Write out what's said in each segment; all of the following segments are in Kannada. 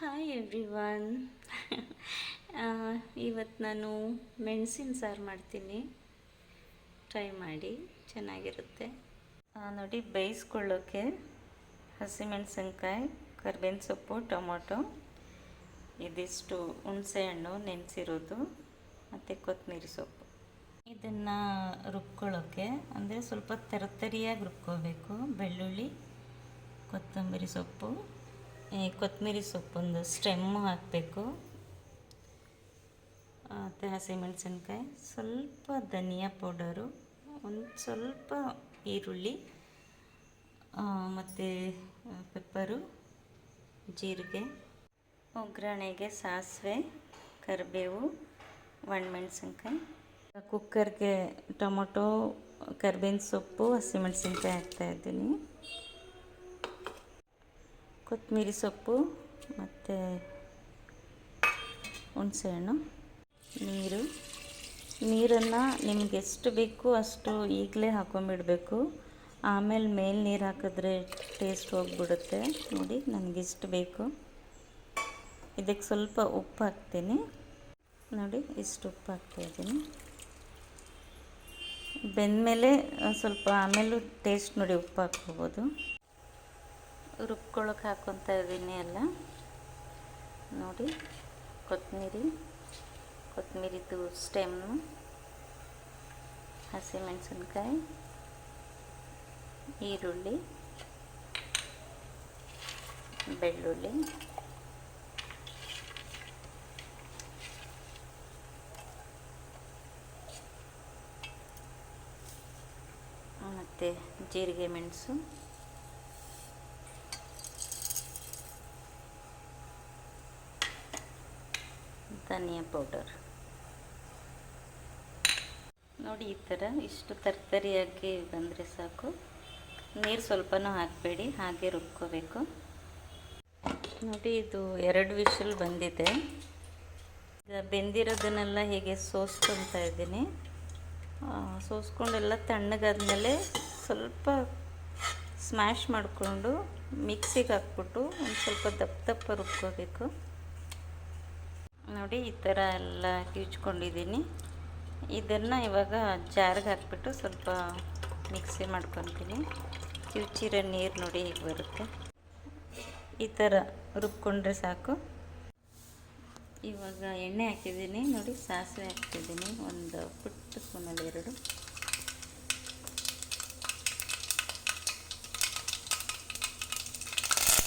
ಹಾಯ್ ಎವ್ರಿವನ್ ಇವತ್ತು ನಾನು ಮೆಣಸಿನ ಸಾರು ಮಾಡ್ತೀನಿ. ಟ್ರೈ ಮಾಡಿ. ಚೆನ್ನಾಗಿರುತ್ತೆ. ನೋಡಿ ಬೇಯಿಸ್ಕೊಳ್ಳೋಕ್ಕೆ ಹಸಿಮೆಣಸಿನ್ಕಾಯಿ ಕರ್ಬೇವಿನ ಸೊಪ್ಪು ಟೊಮೊಟೊ, ಇದಿಷ್ಟು ಹುಣಸೆ ಹಣ್ಣು, ನೆನೆಸಿರೋದು, ಮತ್ತು ಕೊತ್ತಂಬರಿ ಸೊಪ್ಪು. ಇದನ್ನು ರುಬ್ಕೊಳ್ಳೋಕ್ಕೆ ಅಂದರೆ ಸ್ವಲ್ಪ ತರತರಿಯಾಗಿ ರುಬ್ಕೋಬೇಕು. ಬೆಳ್ಳುಳ್ಳಿ, ಕೊತ್ತಂಬರಿ ಸೊಪ್ಪು ಕೊತ್ತಂಬರಿ ಸೊಪ್ಪೊಂದು ಸ್ಟೆಮ್ಮು ಹಾಕಬೇಕು. ಮತ್ತು ಹಸಿಮೆಣಸಿನ್ಕಾಯಿ, ಸ್ವಲ್ಪ ಧನಿಯಾ ಪೌಡರು, ಒಂದು ಸ್ವಲ್ಪ ಈರುಳ್ಳಿ ಮತ್ತು ಪೆಪ್ಪರು, ಜೀರಿಗೆ, ಒಗ್ಗರಣೆಗೆ ಸಾಸಿವೆ, ಕರಿಬೇವು, ಒಣಮೆಣಸಿನ್ಕಾಯಿ ಕುಕ್ಕರ್ಗೆ ಟೊಮೊಟೊ, ಕರ್ಬೇವಿನ ಸೊಪ್ಪು, ಹಸಿಮೆಣಸಿನ್ಕಾಯಿ ಹಾಕ್ತಾಯಿದ್ದೀನಿ ಕೊತ್ತಂಬರಿ ಸೊಪ್ಪು ಮತ್ತು ಹುಣಸೆಹಣ್ಣು, ನೀರು. ನೀರನ್ನು ನಿಮ್ಗೆ ಎಷ್ಟು ಬೇಕು ಅಷ್ಟು ಈಗಲೇ ಹಾಕೊಂಬಿಡಬೇಕು. ಆಮೇಲೆ ಮೇಲೆ ನೀರು ಹಾಕಿದ್ರೆ ಟೇಸ್ಟ್ ಹೋಗ್ಬಿಡುತ್ತೆ. ನೋಡಿ ನನಗಿಷ್ಟು ಬೇಕು. ಇದಕ್ಕೆ ಸ್ವಲ್ಪ ಉಪ್ಪು ಹಾಕ್ತೀನಿ. ನೋಡಿ ಇಷ್ಟು ಉಪ್ಪು ಹಾಕ್ತಾಯಿದ್ದೀನಿ ಬೆಂದಮೇಲೆ ಸ್ವಲ್ಪ ಆಮೇಲೂ ಟೇಸ್ಟ್ ನೋಡಿ ಉಪ್ಪು ಹಾಕ್ಕೋಬೋದು ರುಬ್ಕೊಳಕ್ಕೆ ಹಾಕ್ಕೊತಾ ಇದ್ದೀನಿ ಎಲ್ಲ. ನೋಡಿ ಕೊತ್ತಂಬರಿ ಕೊತ್ತಂಬರಿದು ಸ್ಟೆಮ್ಮು ಹಸಿಮೆಣಸಿನ್ಕಾಯಿ ಈರುಳ್ಳಿ ಬೆಳ್ಳುಳ್ಳಿ ಮತ್ತು ಜೀರಿಗೆ ಮೆಣಸು. ಧನಿಯಾ ಪೌಡರ್ ನೋಡಿ ಈ ಥರ ಇಷ್ಟು ತರ್ತರಿಯಾಗಿ ಬಂದರೆ ಸಾಕು. ನೀರು ಸ್ವಲ್ಪನೂ ಹಾಕಬೇಡಿ, ಹಾಗೆ ರುಬ್ಕೋಬೇಕು. ನೋಡಿ ಇದು ಎರಡು ವಿಷಲ್ ಬಂದಿದೆ. ಈಗ ಬೆಂದಿರೋದನ್ನೆಲ್ಲ ಹೀಗೆ ಸೋಸ್ಕೊತಾ ಇದ್ದೀನಿ. ಸೋಸ್ಕೊಂಡೆಲ್ಲ ತಣ್ಣಗಾದ್ಮೇಲೆ ಸ್ವಲ್ಪ ಸ್ಮ್ಯಾಶ್ ಮಾಡಿಕೊಂಡು ಮಿಕ್ಸಿಗೆ ಹಾಕ್ಬಿಟ್ಟು ಒಂದು ಸ್ವಲ್ಪ ದಪ್ಪ ದಪ್ಪ ರುಬ್ಕೋಬೇಕು. ನೋಡಿ ಈ ಥರ ಎಲ್ಲ ಕಿವಿಚ್ಕೊಂಡಿದ್ದೀನಿ. ಇದನ್ನು ಇವಾಗ ಜಾರ್ಗೆ ಹಾಕ್ಬಿಟ್ಟು ಸ್ವಲ್ಪ ಮಿಕ್ಸಿ ಮಾಡ್ಕೊತೀನಿ. ಕಿವುಚಿರೋ ನೀರು ನೋಡಿ ಹೀಗೆ ಬರುತ್ತೆ. ಈ ಥರ ರುಬ್ಕೊಂಡ್ರೆ ಸಾಕು. ಇವಾಗ ಎಣ್ಣೆ ಹಾಕಿದ್ದೀನಿ. ನೋಡಿ ಸಾಸಿವೆ ಹಾಕ್ತಿದ್ದೀನಿ. ಒಂದು ಪುಟ್ಟ ಸ್ಪೂನಲ್ಲಿ ಎರಡು.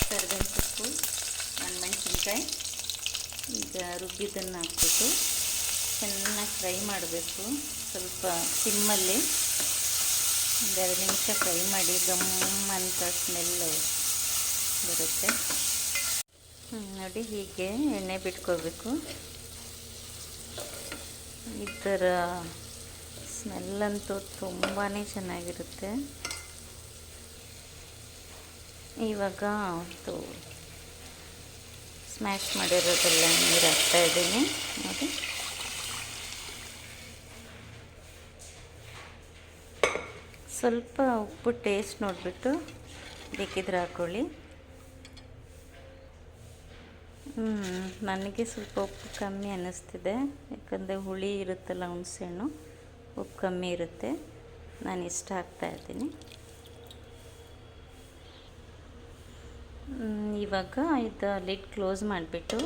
ಕರ್ಬೇವಿನ ಸೊಪ್ಪು, ಒಂದು ಈಗ ರುಬ್ಬಿದ್ದನ್ನು ಹಾಕ್ಬಿಟ್ಟು ಚೆನ್ನಾಗಿ ಫ್ರೈ ಮಾಡಬೇಕು. ಸ್ವಲ್ಪ ಸಿಮ್ಮಲ್ಲಿ ಒಂದೆರಡು ನಿಮಿಷ ಫ್ರೈ ಮಾಡಿ ಗಮ್ ಅಂತ ಸ್ಮೆಲ್ ಬರುತ್ತೆ. ನೋಡಿ ಹೀಗೆ ಎಣ್ಣೆ ಬಿಟ್ಕೋಬೇಕು ಈ ಥರ ಸ್ಮೆಲ್ಲಂತೂ ತುಂಬಾ ಚೆನ್ನಾಗಿರುತ್ತೆ. ಇವಾಗ ಒಂದು ಸ್ಮ್ಯಾಶ್ ಮಾಡಿರೋದೆಲ್ಲ ನೀರು ಹಾಕ್ತಾ ಇದ್ದೀನಿ. ನೋಡಿ. ಸ್ವಲ್ಪ ಉಪ್ಪು ಟೇಸ್ಟ್ ನೋಡಿಬಿಟ್ಟು ಬೇಕಿದ್ರೆ ಹಾಕ್ಕೊಳ್ಳಿ ನನಗೆ ಸ್ವಲ್ಪ ಉಪ್ಪು ಕಮ್ಮಿ ಅನ್ನಿಸ್ತಿದೆ. ಯಾಕಂದರೆ ಹುಳಿ ಇರುತ್ತಲ್ಲ ಹುಣಸೆಹಣ್ಣು, ಉಪ್ಪು ಕಮ್ಮಿ ಇರುತ್ತೆ. ನಾನು ಇಷ್ಟ ಹಾಕ್ತಾ ಇದ್ದೀನಿ ಹ್ಮ್, ಇವಾಗ ಇದು ಲಿಡ್ ಕ್ಲೋಸ್ ಮಾಡಿಬಿಟ್ಟು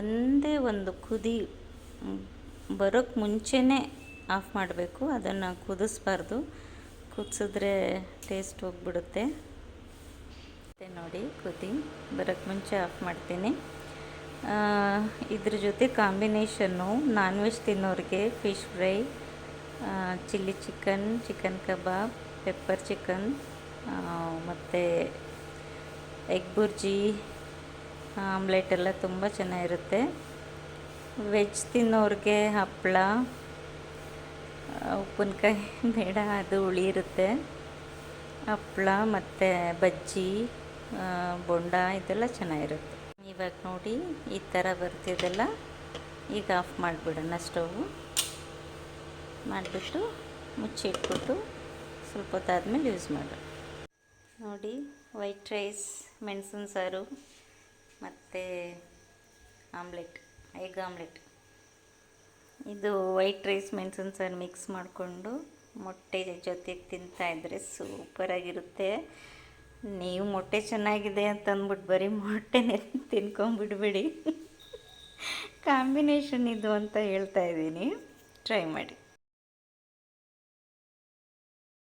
ಒಂದೇ ಒಂದು ಕುದಿ ಬರೋಕ್ಕೆ ಮುಂಚೆನೇ ಆಫ್ ಮಾಡಬೇಕು. ಅದನ್ನು ಕುದಿಸ್ಬಾರ್ದು. ಕುದಿಸಿದ್ರೆ ಟೇಸ್ಟ್ ಹೋಗ್ಬಿಡುತ್ತೆ. ಮತ್ತೆ ನೋಡಿ, ಕುದಿ ಬರೋಕ್ಕೆ ಮುಂಚೆ ಆಫ್ ಮಾಡ್ತೀನಿ. ಇದ್ರ ಜೊತೆ combination non veg ತಿನ್ನೋರಿಗೆ fish fry chilli chicken chicken kebab pepper chicken ಮತ್ತು ಎಗ್ ಬುರ್ಜಿ ಆಮ್ಲೆಟ್ ಎಲ್ಲ ತುಂಬ ಚೆನ್ನಾಗಿರುತ್ತೆ. ವೆಜ್ ತಿನ್ನೋರಿಗೆ ಹಪ್ಪಳ ಉಪ್ಪಿನಕಾಯಿ ಬೇಡ, ಅದು ಹುಳಿ ಇರುತ್ತೆ ಹಪ್ಪಳ ಮತ್ತು ಬಜ್ಜಿ ಬೊಂಡ ಇದೆಲ್ಲ ಚೆನ್ನಾಗಿರುತ್ತೆ. ಇವಾಗ ನೋಡಿ ಈ ಥರ ಬರ್ತಿದೆಲ್ಲ. ಈಗ ಆಫ್ ಮಾಡಿಬಿಡೋಣ ಸ್ಟವ್ ಮಾಡಿಬಿಟ್ಟು ಮುಚ್ಚಿಟ್ಬಿಟ್ಟು ಸ್ವಲ್ಪ ಹೊತ್ತಾದ್ಮೇಲೆ ಯೂಸ್ ಮಾಡು ನೋಡಿ ವೈಟ್ ರೈಸ್ ಮೆಣಸಿನ ಸಾರು, ಮತ್ತು ಆಮ್ಲೆಟ್ ಎಗ್ ಆಮ್ಲೆಟ್. ಇದು ವೈಟ್ ರೈಸ್ ಮೆಣಸಿನ ಸಾರು ಮಿಕ್ಸ್ ಮಾಡಿಕೊಂಡು ಮೊಟ್ಟೆ ಜೊತೆಗೆ ತಿಂತಾಯಿದ್ರೆ ಸೂಪರಾಗಿರುತ್ತೆ ನೀವು ಮೊಟ್ಟೆ ಚೆನ್ನಾಗಿದೆ ಅಂತ ಅಂದ್ಬಿಟ್ಟು ಬರೀ ಮೊಟ್ಟೆನೇ ತಿನ್ಕೊಂಬಿಡ್ಬೇಡಿ ಕಾಂಬಿನೇಷನ್ ಇದು ಅಂತ ಹೇಳ್ತಾ ಇದ್ದೀನಿ. ಟ್ರೈ ಮಾಡಿ.